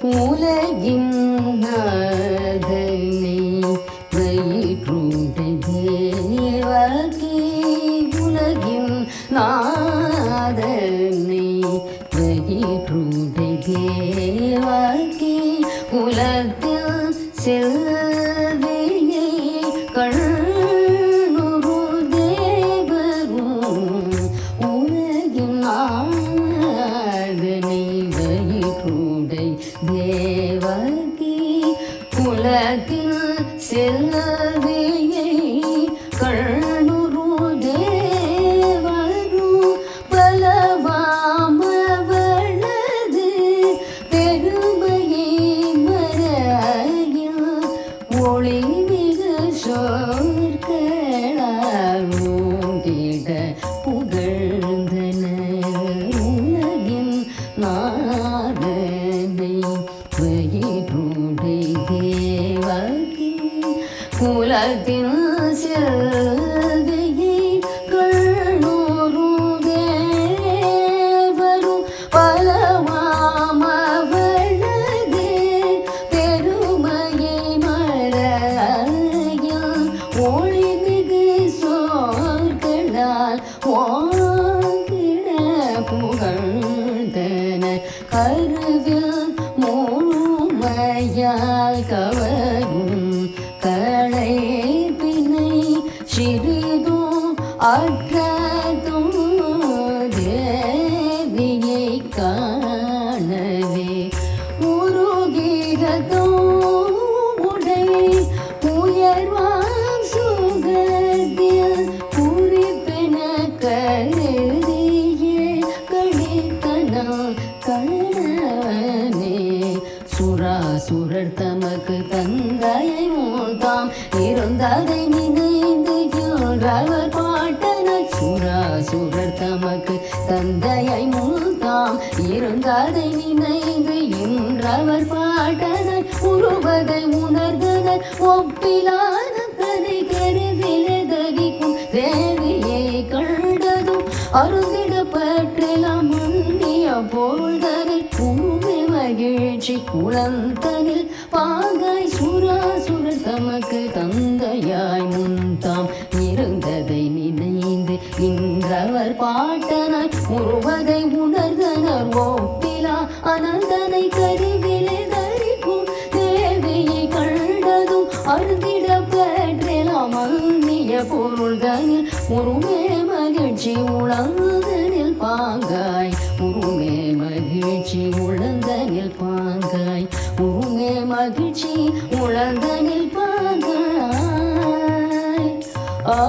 உலகின் நாதனை வயிற்றுடை தேவகி உலகின் நாதனை வயிற்றுடை தேவகி உலகில் செல்ல குலத்தில் கண்ணுரு தேவரும் பலவாமவளது பெருமையை மறையில் ஒளி மிகு சொற்களால் ஊங்கிட புகழ்ந்தன உலகின் நாதனை வயிற்றுடை குலத்தின் செல்வியை கண்ணூரு தேவரும் பலமாமவளது பெருமையை மறையில் ஒளிமிகு சோர்களால் ஓங்கிட புகழ்ந்தன கருவில் முழுமையால் கவ சிறிதும் அற்றதும் தேவியை காணவே. உருகிரதோ உடை உயர்வான் சுகத்தில் குறிப்பென கருதிய. கணித்தனம் சுரா சுரர் தமக்கு தந்தையும் தாம் இருந்ததை நினைந்து அவர் பாட்டனர் சுராசுரர் தமக்கு தந்தையை மூத்தாம் இருந்ததை நினைந்து இன்றவர் பாட்டனர் உருவதை உணர்ந்தனர். ஒப்பிலான கதை கருவிலே தரிக்கும் தேவியை கண்டதும் அருந்திடப்பற்றெல்லாம் பற்றலாம் முன்னிய பொழுதரை உருமை மகிழ்ச்சி குளந்தனில் பாகாய் சுராசுரர் தமக்கு தந்தையாய் முன்தாம். பாட்டனர் பாட்டனாய் உருவதை உணர்ந்தனர் ஓப்பிலா அனந்தனை கருவிலே தரிக்கும் தேவையை கண்டதும் அருந்திட பெற்றலாம் அந்நிய பொருள்களில் உருவே மகிழ்ச்சி உளந்தனில் பாங்காய் உருமே மகிழ்ச்சி உழந்தனில் பாங்காய் உருமே மகிழ்ச்சி உழந்தனில் பாங்காய் ஆ